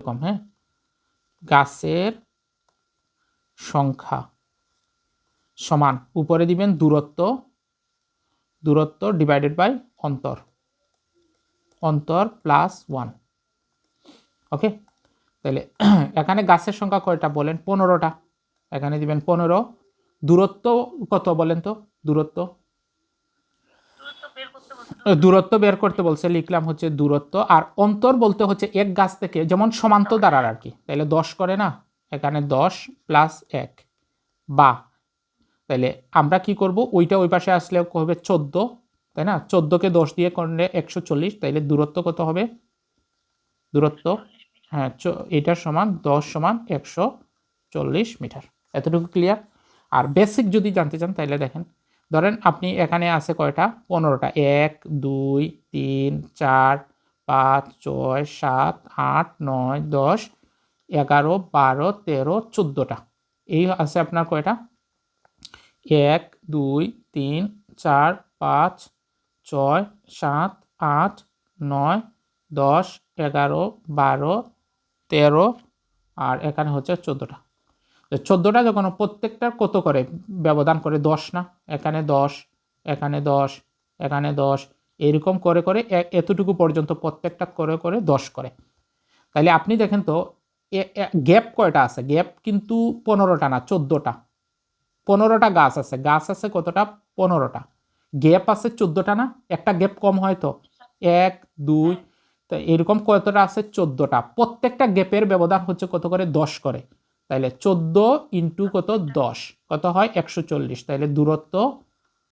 কম হ্যাঁ? গাছের সংখ্যা সমান। উপরে দিবেন দূরত্ব দূরত্ব ডিভাইডেড বাই অন্তর। অন্তর প্লাস ওয়ান ওকে তাহলে এখানে গাছের সংখ্যা কয়টা বলেন? পনেরোটা। এখানে দিবেন পনেরো। দূরত্ব কত বলেন তো? দূরত্ব দূরত্ব বের করতে বলছে, লিখলাম হচ্ছে দূরত্ব, আর অন্তর বলতে হচ্ছে এক গাছ থেকে, যেমন সমান্ত দ্বারার আর কি। তাহলে দশ করে না? এখানে দশ প্লাস এক। বা তাহলে আমরা কি করব? ওইটা ওই পাশে আসলে হবে চোদ্দ, তাই না? চোদ্দোকে দশ দিয়ে করলে একশো চল্লিশ, তাইলে দূরত্ব কত হবে? দূরত্ব হ্যাঁ এটার সমান দশ সমান একশো চল্লিশ মিটার। এতটুকু ক্লিয়ার আর বেসিক যদি জানতে চান তাহলে দেখেন। ধরেন আপনি এখানে আছে কয়টা? পনেরোটা। এক, দুই, তিন, চার, পাঁচ, ছয়, সাত, আট, নয়, দশ, এগারো, বারো, তেরো, চোদ্দোটা। এই আছে আপনার কয়টা? এক, দুই, তিন, চার, পাঁচ, ছয়, সাত, আট, নয়, দশ, এগারো, বারো, তেরো, আর এখানে হচ্ছে চোদ্দোটা। চোদ্দোটা যখন প্রত্যেকটার কত করে ব্যবধান করে? দশ না? এখানে দশ এখানে দশ এখানে দশ, এরকম করে করে এতটুকু পর্যন্ত প্রত্যেকটা করে করে দশ করে। তাহলে আপনি দেখেন তো গ্যাপ কয়টা আছে? গ্যাপ কিন্তু পনেরোটা না, চোদ্দোটা। পনেরোটা গাছ আছে। গাছ আছে কতটা? পনেরোটা। গ্যাপ আছে চোদ্দোটা না? একটা গ্যাপ কম হয় তো? এক, দুই, তো এরকম কতটা আছে? চোদ্দোটা। প্রত্যেকটা গ্যাপের ব্যবধান হচ্ছে কত করে? দশ করে। তাইলে চোদ্দ ইন্টু কত? দশ। কত হয়? একশো চল্লিশ। তাহলে দূরত্ব